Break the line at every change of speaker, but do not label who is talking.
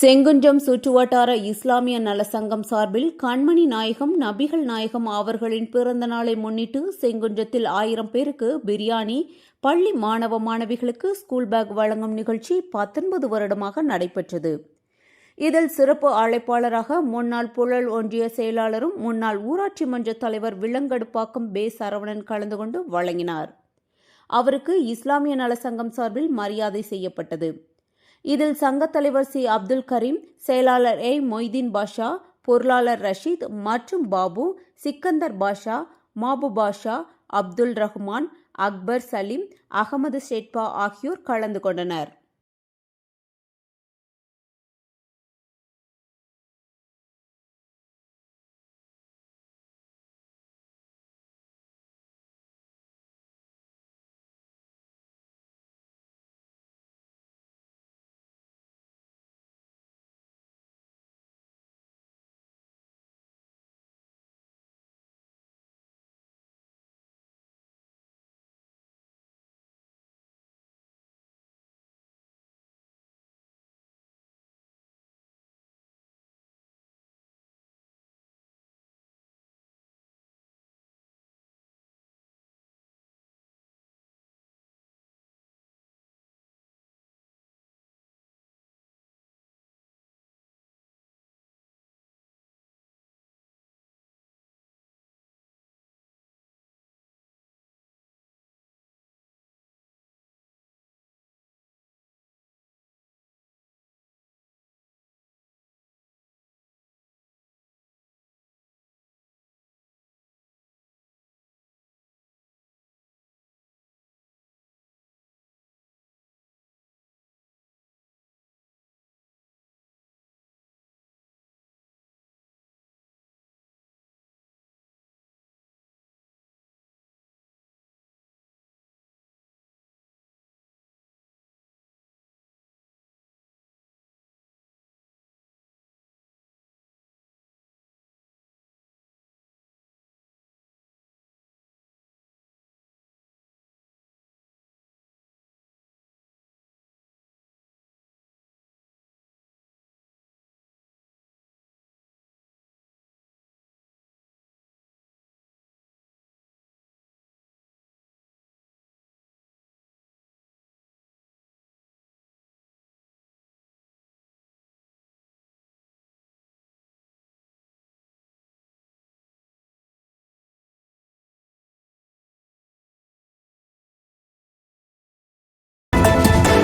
செங்குன்றம் சுற்றுவட்டார இஸ்லாமிய நல சங்கம் சார்பில் கண்மணி நாயகம் நபிகள் நாயகம் அவர்களின் பிறந்த நாளை முன்னிட்டு செங்குன்றத்தில் ஆயிரம் பேருக்கு பிரியாணி பள்ளி மாணவ மாணவிகளுக்கு ஸ்கூல் பேக் வழங்கும் நிகழ்ச்சி பத்தொன்பது வருடமாக நடைபெற்றது. இதில் சிறப்பு அழைப்பாளராக முன்னாள் புழல் ஒன்றிய செயலாளரும் முன்னாள் ஊராட்சி மன்ற தலைவர் விலங்கடுப்பாக்கம் பே சரவணன் கலந்து கொண்டு வழங்கினார். அவருக்கு இஸ்லாமிய நல சங்கம் சார்பில் மரியாதை செய்யப்பட்டது. இதில் சங்கத் தலைவர் சி. அப்துல் கரீம் செயலாளர் ஏ. மொய்தீன் பாஷா பொருளாளர் ரஷீத் மற்றும் பாபு சிக்கந்தர் பாஷா மாபு பாஷா அப்துல் ரஹ்மான் அக்பர் சலீம் அகமது ஷேட்பா ஆகியோர் கலந்து கொண்டனர்.